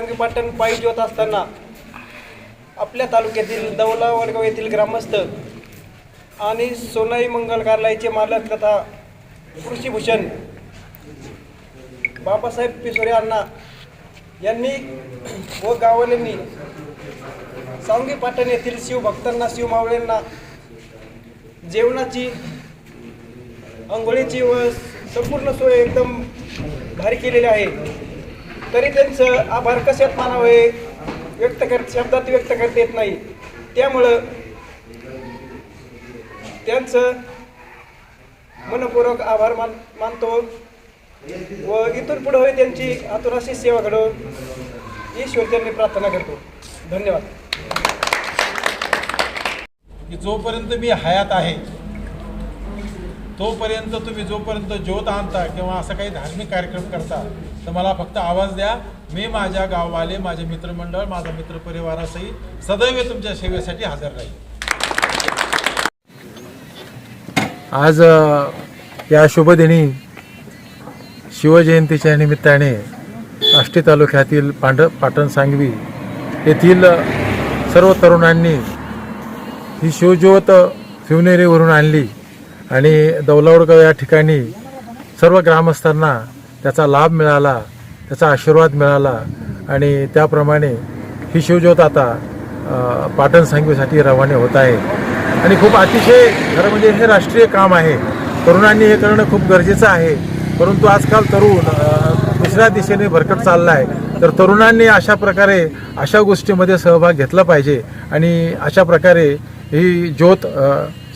मी पाटण पायी होत असताना आपल्या तालुक्यातील दौला वडगाव येथील ग्रामस्थ आणि सोनाई मंगल कार्यालयाचे मालक तथा कृषीभूषण बाबासाहेब पिसोरे अण्णा यांनी व गावाल्यांनी सांगी पाटण येथील शिवभक्तांना शिवमावळ्यांना जेवणाची आंघोळीची व संपूर्ण सोय एकदम भारी केलेली आहे. तरी त्यांचं आभार कशात मानावे? व्यक्त कर शब्दात व्यक्त करता येत नाही. त्यामुळं त्यांचं मनपूर्वक आभार मान मानतो व इथून पुढे होई त्यांची आतुराशी सेवा घडवून ईश्वर त्यांनी प्रार्थना करतो. धन्यवाद. की जोपर्यंत मी हयात आहे तोपर्यंत तुम्ही जोपर्यंत ज्योत आणता किंवा असं काही धार्मिक कार्यक्रम करता तर मला फक्त आवाज द्या. मी माझ्या गाववाले माझे मित्रमंडळ माझा मित्रपरिवारासहित सदैव तुमच्या सेवेसाठी हजर राहील. आज या शुभदिनी शिवजयंतीच्या निमित्ताने आष्टी तालुक्यातील पांढ पाटण सांगवी येथील सर्व तरुणांनी ही शिवज्योत शिवनेरीवरून आणली आणि दौलावडगाव या ठिकाणी सर्व ग्रामस्थांना त्याचा लाभ मिळाला त्याचा आशीर्वाद मिळाला आणि त्याप्रमाणे ही शिवज्योत आता पाटण सांगवीसाठी रवाने होत आहे. आणि खूप अतिशय खरं म्हणजे हे राष्ट्रीय काम आहे. तरुणांनी हे करणं खूप गरजेचं आहे. परंतु आजकाल तरुण दुसऱ्या दिशेने भरकट चालला आहे तर तरुणांनी अशा प्रकारे अशा गोष्टीमध्ये सहभाग घेतला पाहिजे. आणि अशा प्रकारे ही ज्योत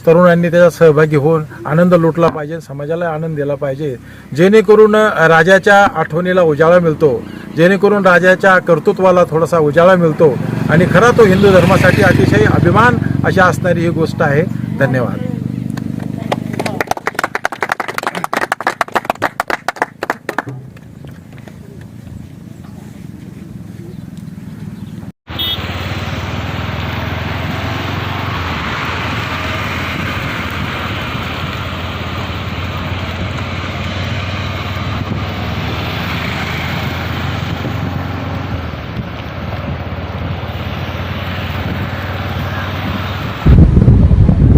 तरुणांनी त्याचा सहभागी होऊन आनंद लुटला पाहिजे समाजाला आनंद दिला पाहिजे. जेणेकरून राजाच्या आठवणीला उजाळा मिळतो. जेणेकरून राजाच्या कर्तृत्वाला थोडासा उजाळा मिळतो. आणि खरा तो हिंदू धर्मासाठी अतिशय अभिमान अशी असणारी ही गोष्ट आहे. धन्यवाद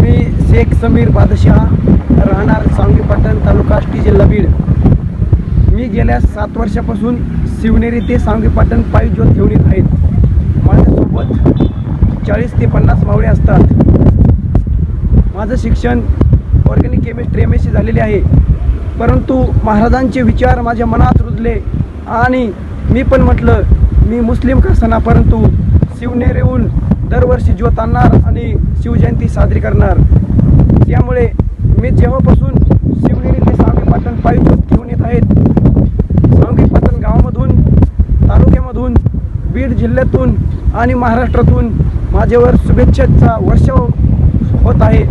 मी शेख समीर बादशाह राहणार सांगली पट्टण तालुका आष्टी जिल्हा बीड. मी गेल्या सात वर्षापासून शिवनेरी ते सांगली पाटण पायी ज्योत घेऊन येत आहेत. माझ्यासोबत चाळीस ते पन्नास मावळे असतात. माझं शिक्षण organic chemistry M S C झालेले आहे. परंतु महाराजांचे विचार माझ्या मनात रुजले आणि मी पण म्हटलं मी मुस्लिम कसना परंतु शिवनेरीहून दरवर्षी ज्योत आणणार आणि शिवजयंती साजरी करणार. त्यामुळे मी जेव्हापासून शिवनेरी ते सांगली पाटण पायी घेऊन येत आहेत सांगली पाटण गावामधून तालुक्यामधून बीड जिल्ह्यातून आणि महाराष्ट्रातून माझ्यावर शुभेच्छेचा वर्षाव होत आहे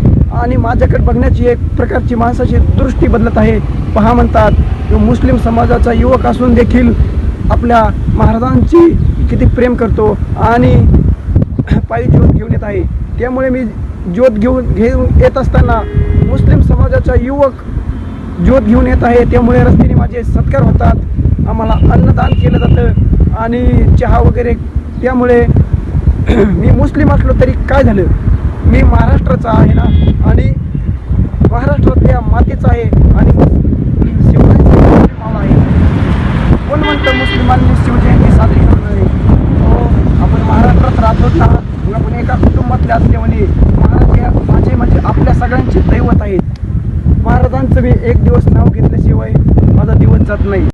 आणि माझ्याकडे बघण्याची एक प्रकारची माणसाची दृष्टी बदलत आहे. पहा म्हणतात मुस्लिम समाजाचा युवक असून देखील आपल्या महाराजांची किती प्रेम करतो आणि पायी जीवन घेऊन येत आहे. त्यामुळे मी ज्योत घेऊन घेऊन येत असताना मुस्लिम समाजाचा युवक ज्योत घेऊन येत आहे. त्यामुळे रस्त्याने माझे सत्कार होतात. आम्हाला अन्नदान केलं जातं आणि चहा वगैरे. त्यामुळे मी मुस्लिम असलो तरी काय झालं? मी महाराष्ट्राचा आहे ना? आणि महाराष्ट्रातल्या मातीचा आहे आणि शिवजयंती आहे. कोण म्हणतं मुस्लिमांनी शिवजयंती साजरी करू नये हो आपण महाराष्ट्रात राहतो ना मग आपण एका कुटुंबातले असल्यामुळे महाराज हे माझे म्हणजे आपल्या सगळ्यांचे दैवत आहेत महाराजांचं मी एक दिवस नाव घेतल्याशिवाय माझा दिवस जात नाही.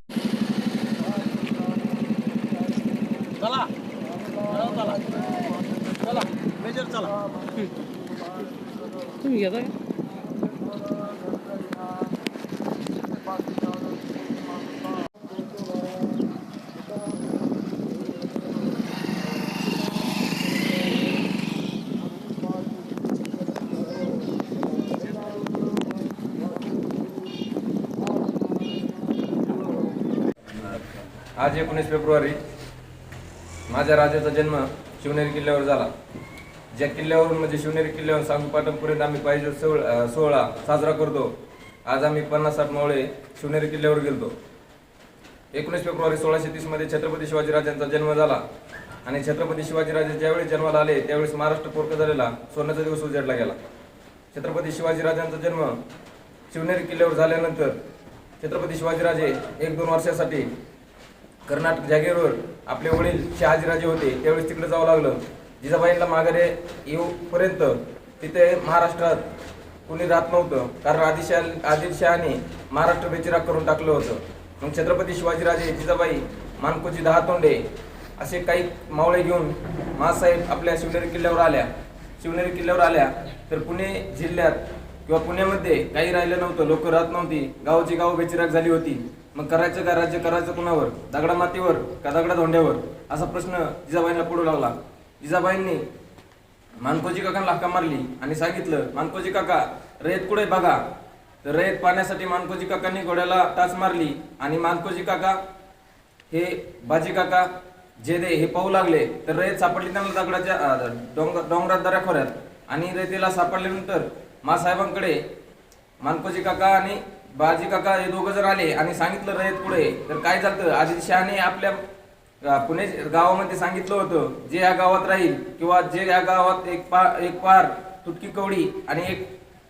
आज एकोणीस फेब्रुवारी माझ्या राजाचा जन्म शिवनेरी किल्ल्यावर झाला. ज्या किल्ल्यावरून म्हणजे शिवनेरी किल्ल्यावर सांगूपाटणपर्यंत आम्ही पाहिजे सोहळ सोहळा साजरा करतो. आज आम्ही पन्नास साठ मावळे शिवनेरी किल्ल्यावर गेलतो. एकोणीस फेब्रुवारी सोळाशे तीसमध्ये छत्रपती शिवाजीराजांचा जन्म झाला. आणि छत्रपती शिवाजीराजे ज्यावेळी जन्माला आले त्यावेळेस महाराष्ट्र पोरक झालेला सोन्याचा दिवस उजाडला गेला. छत्रपती शिवाजीराजांचा जन्म शिवनेरी किल्ल्यावर झाल्यानंतर छत्रपती शिवाजीराजे एक दोन वर्षासाठी कर्नाटक जागेवर आपले वडील शहाजीराजे होते त्यावेळेस तिकडे जावं लागलं. जिजाबाईंना माघारे येऊपर्यंत तिथे महाराष्ट्रात कुणी राहत नव्हतं. कारण आदिलशाह आदिलशहाने महाराष्ट्र बेचिराग करून टाकलं होतं. मग छत्रपती शिवाजीराजे जिजाबाई मानकोजी दहा तोंडे असे काही मावळे घेऊन महासाहेब आपल्या शिवनेरी किल्ल्यावर आल्या. शिवनेरी किल्ल्यावर आल्या तर पुणे जिल्ह्यात किंवा पुण्यामध्ये काही राहिलं नव्हतं लोक राहत नव्हती. गावची गाव बेचिराग झाली होती. मग करायचं का राज्य करायचं कुणावर? दगडा मातीवर का दगडा धोंड्यावर? असा प्रश्न जिजाबाईंना पुढू लागला. जिजाबाईंनी मानकोजी काकांना हक्का मारली आणि सांगितलं मानकोजी काका रयत कुठे बघा. तर रयत पाण्यासाठी मानकोजी काकांनी घोड्याला टाच मारली आणि मानकोजी काका हे बाजी काका जे दे हे पाहू लागले. तर रयत सापडली त्यांना दगडाच्या डोंगर डोंगरात दऱ्याखोऱ्यात आणि रयतीला सापडल्यानंतर मासाहेबांकडे मानकोजी काका आणि बाजी काका हे दोघं जर आले आणि सांगितलं रयत पुढे तर काय झालं? आदिलशहाने आपल्या पुणे गावामध्ये सांगितलं होतं जे या गावात राहील किंवा जे या गावात एक पा एक पार तुटकी कवडी आणि एक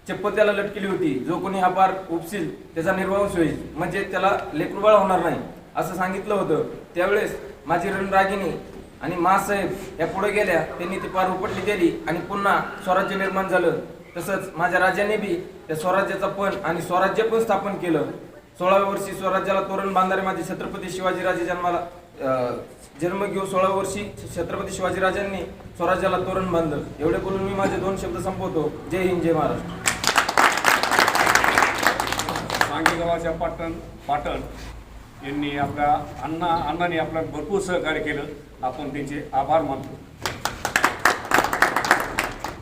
चप्पल त्याला लटकेली होती जो कोणी हा पार उपसील त्याचा निर्वाह होईल. म्हणजे त्याला लेकरुबाळ होणार नाही असं सांगितलं होतं. त्यावेळेस माझी रणरागिनी आणि मासाहेब या पुढे गेल्या त्यांनी ती पार उपटली गेली आणि पुन्हा स्वराज्य निर्माण झालं. तसंच माझ्या राजाने बी त्या स्वराज्याचा पण आणि स्वराज्य पण स्थापन केलं. सोळाव्या वर्षी स्वराज्याला तोरण बांधणारे माझे छत्रपती शिवाजीराजे जन्माला जन्म घेऊन सोळाव्या वर्षी छत्रपती शिवाजीराजांनी स्वराज्याला तोरण बांधलं. एवढे बोलून मी माझे दोन शब्द संपवतो. जय हिंद जय महाराष्ट्र. सांगी गावाच्या पाटण पाटण यांनी आपल्या अण्णा अण्णांनी आपलं भरपूर सहकार्य केलं. आपण त्यांचे आभार मानतो.